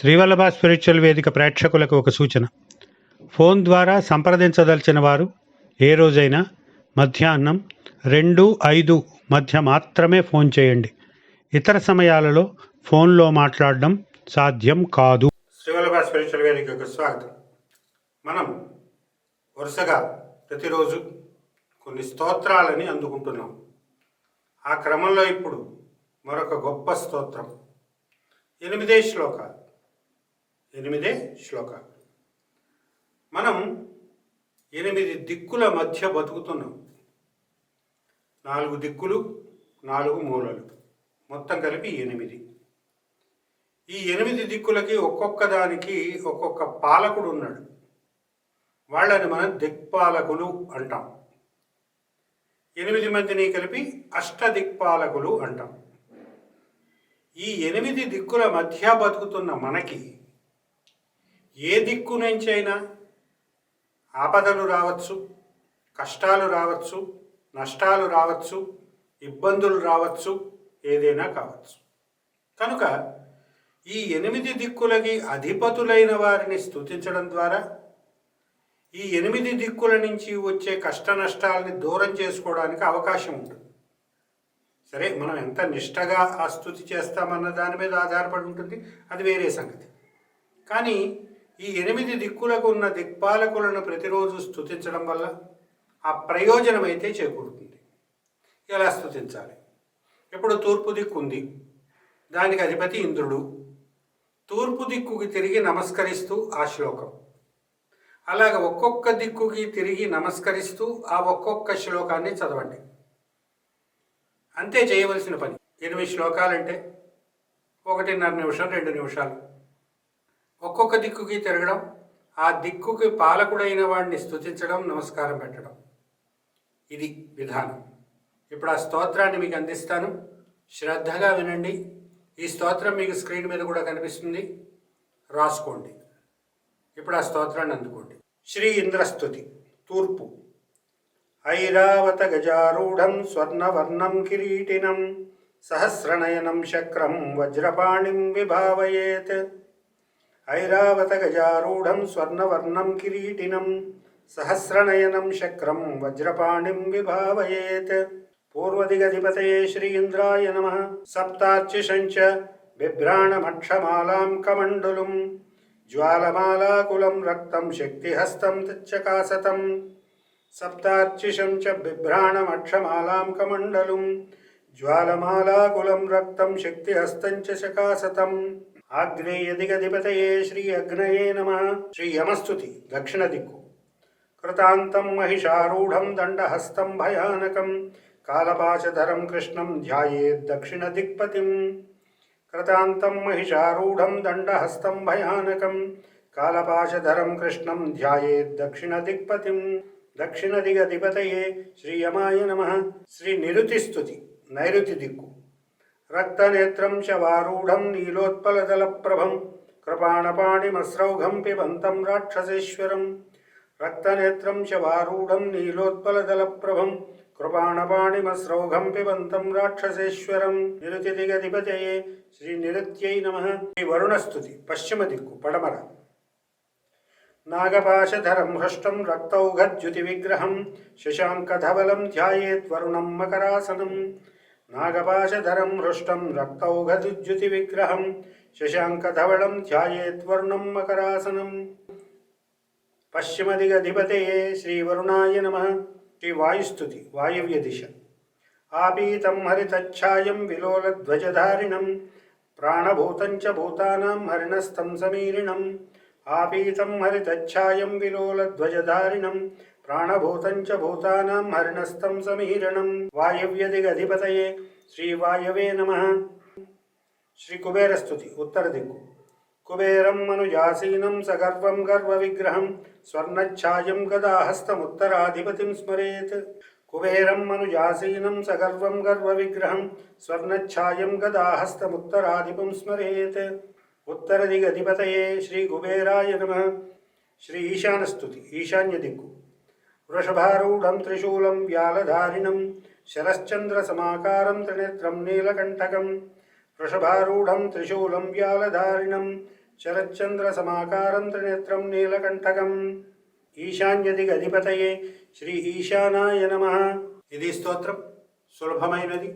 Srivallabha spiritual వేదిక ప్రేక్షకులకు ఒక సూచన. ఫోన్ ద్వారా సంప్రదించదలిచిన వారు ఏ రోజైనా మధ్యాహ్నం రెండు ఐదు మధ్య మాత్రమే ఫోన్ చేయండి. ఇతర సమయాలలో ఫోన్లో మాట్లాడడం సాధ్యం కాదు. శ్రీవల్లభ స్పిరిచువల్ వేదికకు స్వాగతం. మనం వరుసగా ప్రతిరోజు కొన్ని స్తోత్రాలని అందుకుంటున్నాం. ఆ క్రమంలో ఇప్పుడు మరొక గొప్ప స్తోత్రం. ఎనిమిదే శ్లోకాలు. ఎనిమిదే శ్లోక. మనం ఎనిమిది దిక్కుల మధ్య బతుకుతున్నాం. నాలుగు దిక్కులు నాలుగు మూలలు. మొత్తం కలిపి ఎనిమిది. ఈ ఎనిమిది దిక్కులకి ఒక్కొక్క దానికి ఒక్కొక్క పాలకుడు ఉన్నాడు. వాళ్ళని మనం దిక్పాలకులు అంటాం. ఎనిమిది మందిని కలిపి అష్టదిక్పాలకులు అంటాం. ఈ ఎనిమిది దిక్కుల మధ్య బతుకుతున్న మనకి ఏ దిక్కు నుంచైనా ఆపదలు రావచ్చు కష్టాలు రావచ్చు నష్టాలు రావచ్చు ఇబ్బందులు రావచ్చు ఏదైనా కావచ్చు. కనుక ఈ ఎనిమిది దిక్కులకి అధిపతులైన వారిని స్థుతించడం ద్వారా ఈ ఎనిమిది దిక్కుల నుంచి వచ్చే కష్ట నష్టాలని దూరం చేసుకోవడానికి అవకాశం ఉంటుంది. సరే మనం ఎంత నిష్టగా ఆ స్థుతి చేస్తామన్న దాని మీద ఆధారపడి ఉంటుంది. అది వేరే సంగతి. కానీ ఈ ఎనిమిది దిక్కులకు ఉన్న దిక్పాలకులను ప్రతిరోజు స్థుతించడం వల్ల ఆ ప్రయోజనం అయితే చేకూరుతుంది. ఎలా స్థుతించాలి ఇప్పుడు తూర్పు దిక్కు ఉంది. దానికి అధిపతి ఇంద్రుడు. తూర్పు దిక్కుకి తిరిగి నమస్కరిస్తూ ఆ శ్లోకం. అలాగ ఒక్కొక్క దిక్కుకి తిరిగి నమస్కరిస్తూ ఆ ఒక్కొక్క శ్లోకాన్ని చదవండి. అంతే చేయవలసిన పని. ఎనిమిది శ్లోకాలంటే ఒకటిన్నర నిమిషం రెండు నిమిషాలు. ఒక్కొక్క దిక్కుకి తిరగడం ఆ దిక్కుకి పాలకుడైన వాడిని స్థుతించడం నమస్కారం పెట్టడం. ఇది విధానం. ఇప్పుడు ఆ స్తోత్రాన్ని మీకు అందిస్తాను. శ్రద్ధగా వినండి. ఈ స్తోత్రం మీకు స్క్రీన్ మీద కూడా కనిపిస్తుంది. రాసుకోండి. ఇప్పుడు ఆ స్తోత్రాన్ని అందుకోండి. శ్రీ ఇంద్రస్తుతి తూర్పు. ఐరావత గజారూఢం స్వర్ణవర్ణం కిరీటినం సహస్రనయనం శక్రం వజ్రపాణిం విభావయేత్. ఐరావత గజారూఢం స్వర్ణవర్ణం కిరీటినం సహస్రనయనం శక్రం వజ్రపాణిం విభావయేత్ పూర్వదిగధిపతయే శ్రీంద్రాయ నమ సప్తార్చిషంచ బిభ్రాణమక్షమాలాం కమండులుం జ్వాలమాలాకులం రక్తం శక్తిహస్తం తచ్చకాసతం సప్తార్చిషం చ బిభ్రాణమక్షమాలాం కమండలుం జ్వాలమాలాకులం రక్తం శక్తిహస్తం చ శకాసతం ఆగ్నేయదిగధిపతయే శ్రీ అగ్నయే నమ. శ్రీ యమస్తుతి దక్షిణ దిక్కు. కృతాంతం మహిషారూఢం దండహస్తం భయానకం. కాలపాశధరం కృష్ణం ధ్యాయేద్ దక్షిణ దిక్పతిం. కృతాంతం మహిషారూఢం దండహస్తం భయానకం. కాలపాశధరం కృష్ణం ధ్యాయేద్ దక్షిణ దిక్పతిం. దక్షిణ దిగధిపతయే శ్రీయమాయ నమ. శ్రీ నిరుతిస్తుతి నైరుతి దిక్కు. రక్తనేత్రం చ శవారూఢం నీలోత్పలదలప్రభం కృపాణపాణిమస్రౌఘం పిబంతం రాక్షసేశ్వరం. రక్తనేత్రం చ శవారూఢం నీలోత్పలదలప్రభం కృపాణపాణిమస్రౌఘం పిబంతం రాక్షసేశ్వరం. నిరుతిదిగధిపతయే శ్రీ నిరుత్యై నమ. శ్రీ వరుణస్తుతి పశ్చిమ దిక్కు పడమర. నాగపాశధరం హృష్టం రక్తౌఘద్యుతి విగ్రహం శశాంకధవలం ధ్యాయేత్ వరుణం మకరాసనం. నాగపాశధరం హృష్టం రక్తౌఘద్యుతివిగ్రహం శశాంకధవళం ధ్యాయేత్వర్ణం మకరాసనం. పశ్చిమదిగధిపతే శ్రీవరుణాయ నమ. శ్రీవాయుస్తుతి వాయువ్య దిశ. ఆపీతం హరితఛాయం విలోలధ్వజధారిణం. ప్రాణభూతంచ భూతానాం హరిణస్థం సమీరిణం. ఆపీతం హరితఛాయం విలోలధ్వజధారిణం. ప్రాణభూతంచ భూతానాం హరిణస్థం సమీరణం వాయవ్యదిగధిపతయే శ్రీవాయవే నమ. శ్రీ కుబేరస్తుతి ఉత్తర దిక్కు. కుబేరం మనుజాసీనం సగర్వం గర్వ విగ్రహం స్వర్ణఛాయం గదాహస్తముత్తరాధిపతిం స్మరేత్. కుబేరం మనుజాసీనం సగర్వం గర్వ విగ్రహం స్వర్ణఛాయం గదాహస్తముత్తరాధిపం స్మరేత్. ఉత్తరదిగధిపతయే శ్రీ కుబేరాయ నమ. శ్రీ ఈశానస్తుతి ఈశాన్య దిక్కు. వృషభారూఢం త్రిశూలం వ్యాలధారిణం శరశ్చంద్రసమాకారం త్రినేత్రం నీలకంఠకం. వృషభారూఢం త్రిశూలం వ్యాలధారిణం శరచ్చంద్ర సమాకారం త్రినేత్రం నీలకంఠకం. ఈశాన్యదిగ అధిపతయే శ్రీ ఈశానాయ నమ. ఇది స్తోత్రం సులభమైనది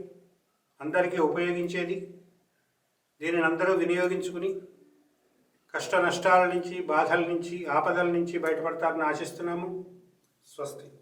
అందరికీ ఉపయోగించేది. దీనిని అందరూ వినియోగించుకుని కష్ట నష్టాల నుంచి బాధల నుంచి ఆపదల నుంచి బయటపడతారని ఆశిస్తున్నాము. स्वस्ति